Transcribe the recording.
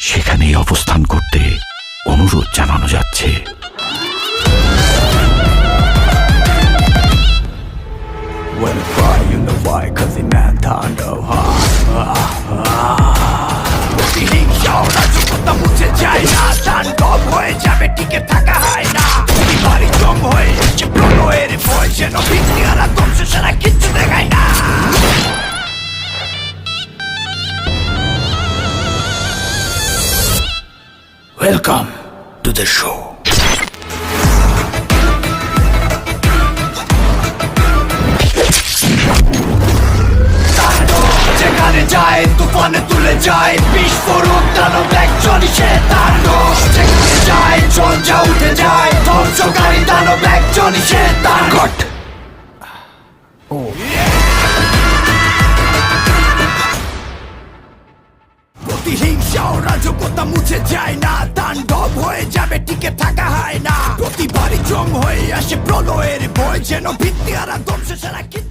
সেখানেই অবস্থান করতে অনুরোধ জানানো যাচ্ছে হয়ে যাবে থাকা হয় না বাড়ি জম হয়ে যেন Welcome to the show. যেখানে যায় তুফানে তুলে যায় বিস্ফোরক দানব একজনই সে তাণ্ডব যেখানে যায় উঠে যায় ধ্বংসকারী দানব একজনই সে তাণ্ডব প্রতিহিংসা ও রাজকতা মুছে যায় না, তাণ্ডব হয়ে যাবে, টিকে থাকা হয় না। প্রতিবারই জম হয়ে আসে প্রলয়ের ভয়, যেন ভিত্তি আর ধ্বংস কিছু